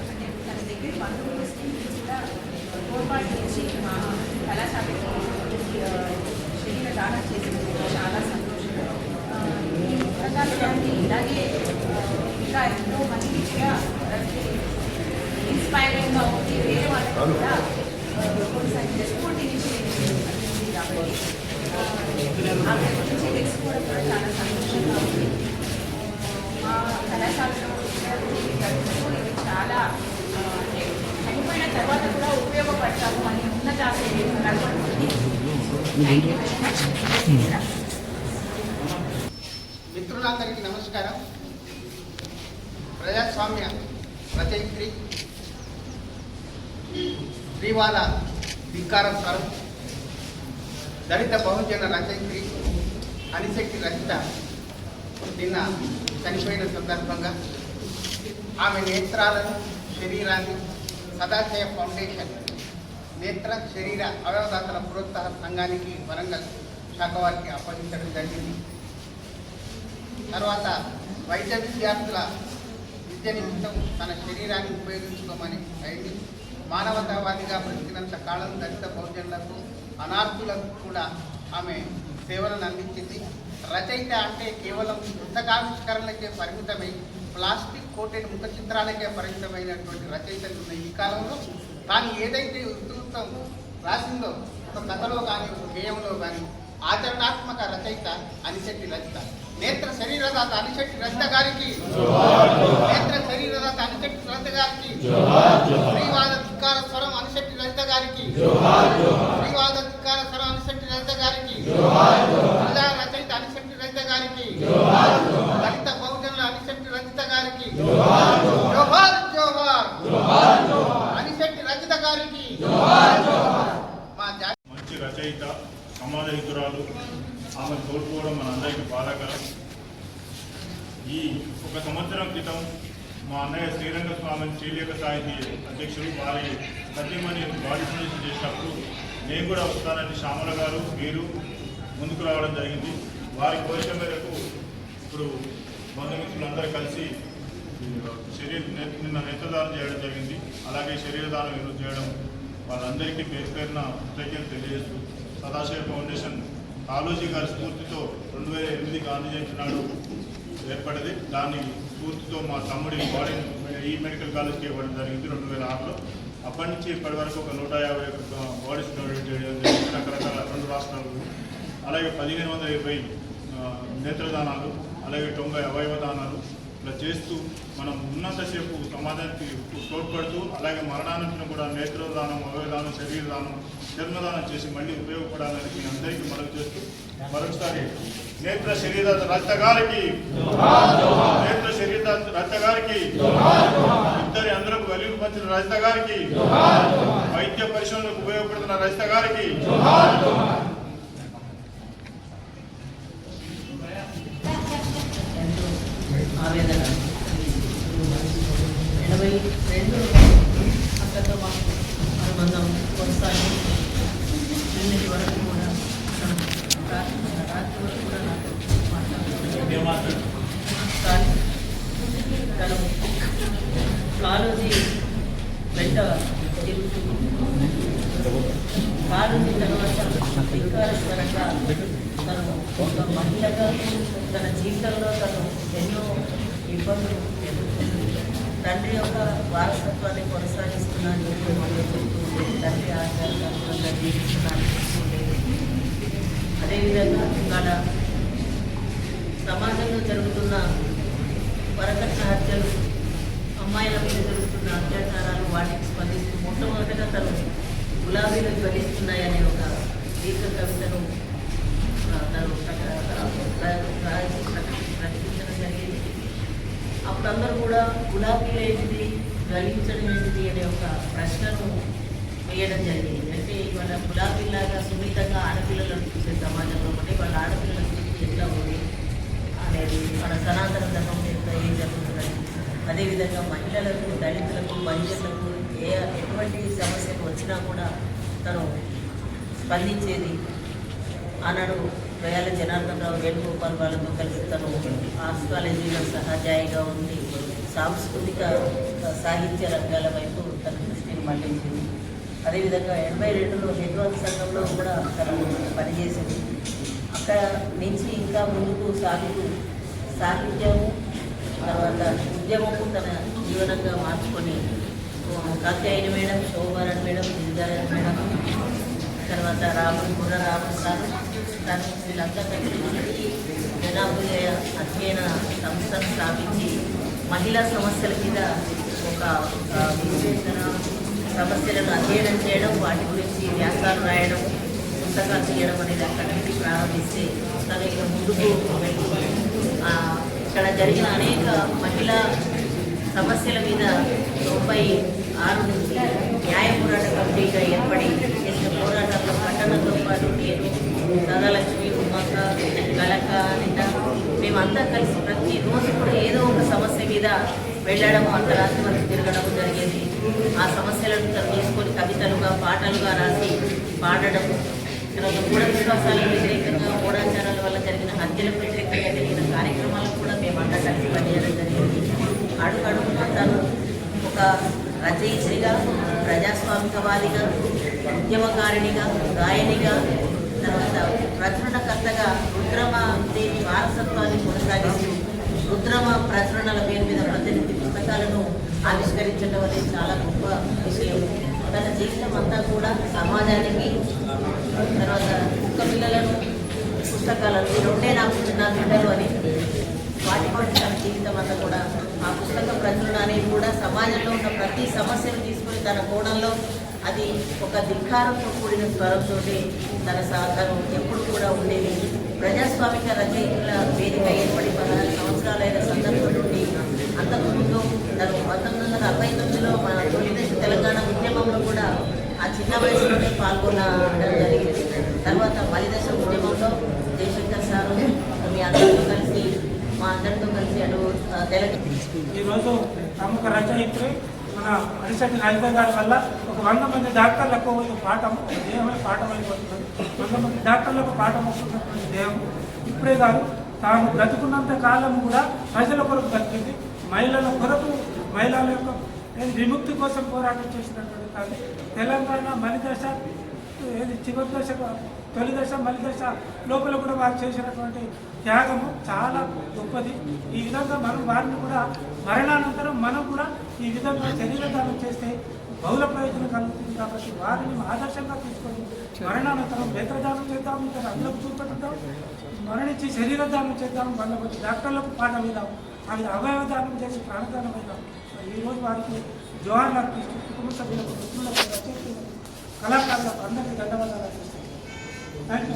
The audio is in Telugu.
వాళ్ళ అంటే తన దగ్గర బంధువులు స్నేహితులు కూడా తోడ్పాటు ఇచ్చి మా కళాశాలకి ఆ, శరీర దానం చేసినందుకు చాలా సంతోషం ఆ, ఈ ప్రకాశాన్ని ఇలాగే ఆ, ఇంకా ఎంతో మందికి కూడా ఇన్స్పైరింగ్గా ఉంది వేరే వాళ్ళకి కూడా ఆ, కొన్నిసార్లు స్ఫూర్తినిచ్చేది ఉంది కాబట్టి ఆ, ఆ గురించి తెలుసుకోవడం కూడా చాలా సంతోషంగా ఉంది మా కళాశాలలో విద్యార్థులు ఇది చాలా చనిపోయిన తర్వాత కూడా ఉపయోగపడతాము అని ఉన్నత మిత్రులందరికీ నమస్కారం. ప్రజాస్వామ్య రచయిత్రి శ్రీవాద ధిక్కారం స్వరం దళిత బహుజన రచయిత్రి అనిశక్తి రచిత నిన్న చనిపోయిన సందర్భంగా ఆమె నేత్రాలను శరీరాన్ని సదాశయ ఫౌండేషన్ నేత్ర శరీర అవయవదాతల ప్రోత్సాహ సంఘానికి వరంగల్ శాఖ వారికి అప్పగించడం జరిగింది. తర్వాత వైద్య విద్యార్థుల విద్య నిమిత్తం తన శరీరాన్ని ఉపయోగించుకోమని అయింది. మానవతావాదిగా బ్రతికినంత కాలం దళిత బహుజనులకు అనార్థులకు కూడా ఆమె సేవలను అందించింది. రచయిత అంటే కేవలం పుస్తకావిష్కరణలకే పరిమితమై ప్లాస్టిక్ కోటెడ్ ముఖ చిత్రాలకే పరిమితమైనటువంటి రచయితలు ఉన్న ఈ కాలంలో. తాను ఏదైతే ఉత్తుత్తం రాసిందో ఒక కథలో కానీ ఒక గేయంలో కానీ ఆచరణాత్మక రచయిత అనిశెట్టి రచిత నేత్ర శరీరదాత అనిశెట్టి రచిత గారికి నేత్ర శరీరదాత అనిశెట్టి రచిత గారికి శ్రీవాద ధిక్కార స్వరం అనిశెట్టి రచిత గారికి శ్రీవాద ధిక్కార స్వరం అనిశెట్టి రచిత గారికి జిల్లా రచయిత అనిశెట్టి రచిత గారికి దళిత బహుజనుల అనిశెట్టి రచిత గారికి జోహార్ జోహార్ అనిశెట్టి రచిత గారికి మా జాతి మంచి రచయిత సమాజ హితురాలు ఆమె కోల్పోవడం మనందరికీ బాధాకరం. ఈ ఒక సంవత్సరం క్రితం మా అన్నయ్య శ్రీరంగ స్వామి శ్రీలేఖ సాహితీ అధ్యక్షుడు వారి సత్యమని బాడీ సజెషన్ చేసినప్పుడు నేను కూడా వస్తానని శ్యామల గారు మీరు ముందుకు రావడం జరిగింది. వారి కోరిక మేరకు ఇప్పుడు బంధుమిత్రులందరూ కలిసి శరీర నిన్న నేత్రదానం చేయడం జరిగింది. అలాగే శరీరదానం ఈరోజు చేయడం వాళ్ళందరికీ పేరు పేరున కృతజ్ఞత తెలియజేస్తూ సదాశివ ఫౌండేషన్ కాలోజీ గారి స్ఫూర్తితో రెండు వేల ఎనిమిది గాంధీ జయంతి నాడు ఏర్పడింది. దాని స్ఫూర్తితో మా తమ్ముడి బాడీ ఈ మెడికల్ కాలేజ్కి ఇవ్వడం జరిగింది రెండు వేల ఆరులో. అప్పటి నుంచి ఇప్పటి వరకు ఒక నూట యాభై ఒక్క బాడీస్ డొనేట్ చేయడం జరిగింది. రకరకాల రెండు రాష్ట్రాలు అలాగే పదిహేను వందల ఇరవై నేత్రదానాలు అలాగే తొంభై అవయవ దానాలు ఇలా చేస్తూ మనం ఉన్నంతసేపు సమాజానికి తోడ్పడుతూ అలాగే మరణానంతరం కూడా నేత్రదానం అవయదానం శరీరదానం జన్మదానం చేసి మళ్ళీ ఉపయోగపడాలని మీ అందరికీ మనవి చేస్తూ మరొకసారి నేత్ర శరీర రక్తగారికి నేత్ర శరీర రక్తగారికి ఇద్దరి అందరూ వెలుగు పంచిన రజిత గారికి వైద్య పరిశోధనకు ఉపయోగపడుతున్న రజిత గారికి ఆవేదన ఎనభై రెండు అక్కతో అనుబంధం కొనసాగి నిన్నటి వరకు కూడా రాత్రి వరకు కూడా నాకు మాట్లాడుతున్నాడు కానీ తను కాలోజీ వెంట తిరుగుతూ కాలోజీ తర్వాత ధిక్కారస్వరంగా తను ఒక మహిళగా తన జీవితంలో తను ఎన్నో ఇబ్బందులు తండ్రి యొక్క వారసత్వాన్ని కొనసాగిస్తున్నాను తండ్రి ఆచారంగా జీవిస్తున్నాను అదేవిధంగా ఇవాళ సమాజంలో జరుగుతున్న వరకట్న హత్యలు అమ్మాయిల మీద జరుగుతున్న అత్యాచారాలు వాటికి స్పందిస్తూ మొట్టమొదటిగా తను గులాబీలు ధ్వనిస్తున్నాయనే ఒక దీర్ఘ కవితను తను ప్రక- ప్ర- రాసి ప్రక- ప్రకటించడం జరిగింది అప్పుడు కూడా గులాబీలు ఏంటిది గలించడం ఏంటిది అనే ఒక ప్రశ్నను వేయడం జరిగింది. అంటే ఇవాళ గులాబీలాగా సున్నితంగా ఆడపిల్లలను చూసే సమాజంలో ఉంటే వాళ్ళ ఆడపిల్లల స్థితి ఎట్లా ఉంది అనేది మన సనాతన ధర్మం ఎంత ఏం జరుగుతుందని అదేవిధంగా మహిళలకు దళితులకు మహిళలకు ఏ ఎటువంటి సమస్యలు వచ్చినా కూడా తను స్పందించేది ఆనాడు వేల జనార్దన్ రావు వేణుగోపాల్ వాళ్ళతో కలిసి తను ఆర్ట్స్ కాలేజీలో సహాధ్యాయిగా ఉండి సాంస్కృతిక సాహిత్య రంగాల వైపు తన దృష్టిని మళ్ళించింది. అదేవిధంగా ఎనభై రెండులో హెడ్వాన్ సంఘంలో కూడా తను పనిచేసింది. అక్కడ నుంచి ఇంకా ముందుకు సాగుతూ సాహిత్యము తర్వాత ఉద్యమము తన జీవనంగా మార్చుకొని కాత్యాయన మేడం శోభారాయణ మేడం గిరిధారాయణ మేడం తర్వాత రాముడు బుర్ర రాముడు సార్ తను వీళ్ళంతా కలిసి జనాభుయ అధ్యయన సంస్థను స్థాపించి మహిళా సమస్యల మీద ఒక ఆ, విశ్లేషణ సమస్యలను అధ్యయనం చేయడం వాటి గురించి వ్యాసాలు రాయడం పుస్తకాలు తీయడం అనేది అక్కడ నుంచి ప్రారంభిస్తే తను ఇక ముందుకు వెళ్ళి ఇక్కడ జరిగిన అనేక మహిళా సమస్యల మీద తొంభై ఆరు నుంచి న్యాయ పోరాట కమిటీగా ఏర్పడి చేసిన పోరాటాల్లో పట్టణంతో పాటు నేను ధనలక్ష్మి ఉమ్మక్క కలక అనిత మేమంతా కలిసి ప్రతిరోజు కూడా ఏదో ఒక సమస్య మీద వెళ్ళడం అంతరాత్రి వరకు తిరగడం జరిగేది. ఆ సమస్యలను తీసుకొని కవితలుగా పాటలుగా రాసి పాడడం. తర్వాత మూఢ విశ్వాసాలకు వ్యతిరేకంగా మూఢాచారాల వల్ల జరిగిన హత్యలకు వ్యతిరేకంగా జరిగిన కార్యక్రమాలకు కూడా మేమంతా కలిసి పనిచేయడం జరిగింది. అడుగు అడుగున తను ఒక రచయిత్రిగా ప్రజాస్వామికవాదిగా ఉద్యమకారిణిగా గాయనిగా తర్వాత ప్రచురణకర్తగా రుద్రమ దేవి వారసత్వాన్ని కొనసాగిస్తూ రుద్రమ ప్రచురణల పేరు మీద ప్రతినిధి పుస్తకాలను ఆవిష్కరించడం అనేది చాలా గొప్ప విషయం. తన జీవితం అంతా కూడా సమాజానికి తర్వాత కుక్క పిల్లలను పుస్తకాలను రెండే నాకు నా బిడ్డలు అని వాటి వాటి తన జీవితం అంతా కూడా ఆ పుస్తక ప్రచురణ అనేది కూడా సమాజంలో ఉన్న ప్రతి సమస్యను తీసుకొని తన కోణంలో అది ఒక ధిక్కారంతో కూడిన స్వరంతో తన సహకారం ఎప్పుడు కూడా ఉండేది. ప్రజాస్వామిక రచయితల వేదిక ఏర్పడి పదహారు సంవత్సరాలైన సందర్భం నుండి అంతకుముందు తను పంతొమ్మిది వందల అరవై తొమ్మిదిలో మన తొలిదశ తెలంగాణ ఉద్యమంలో కూడా ఆ చిన్న వయసులోనే పాల్గొనడం జరిగింది. తర్వాత మలిదశ ఉద్యమంలో జయశంకర్ సారు మీ అందరితో కలిసి మా అందరితో కలిసి అటు తెలంగాణ ఈరోజు ప్రముఖ రచయిత్రి మన అరిసటి రాజేంద్ర గారి వల్ల ఒక వంద మంది డాక్టర్లకు ఒక పాఠం ఒక దేహమే పాఠం అయిపోతుంది వంద మంది డాక్టర్లకు పాఠం అవుతున్నటువంటి దేహం. ఇప్పుడే కాదు తాను బ్రతుకున్నంత కాలం కూడా ప్రజల కొరకు బతికింది మహిళల కొరకు మహిళల యొక్క విముక్తి కోసం పోరాటం చేసినటువంటి కానీ తెలంగాణ మలిదశ ఏది చివరి దశ తొలి దశ మలి దశ లోపల కూడా వారు చేసినటువంటి త్యాగము చాలా గొప్పది. ఈ విధంగా మనం వారిని కూడా మరణానంతరం మనం కూడా ఈ విధంగా శరీరదానం చేస్తే బహుళ ప్రయోజనం కలుగుతుంది కాబట్టి వారిని ఆదర్శంగా తీసుకొని మరణానంతరం నేత్రదానం చేద్దాం ఇంకా అందరికి చూపెట్టుదాం మరణించి శరీరదానం చేద్దాం వాళ్ళ డాక్టర్లకు పాఠం ఇద్దాం అది అవయవదానం చేసి ప్రాణదానమైన ఈరోజు వారికి జోహార్లు అర్పిస్తూ కుటుంబ సభ్యులకు మిత్రులకు రచయితలకు కళాకారులకు అందరికీ ధన్యవాదాలు అర్పిస్తాం థ్యాంక్ యూ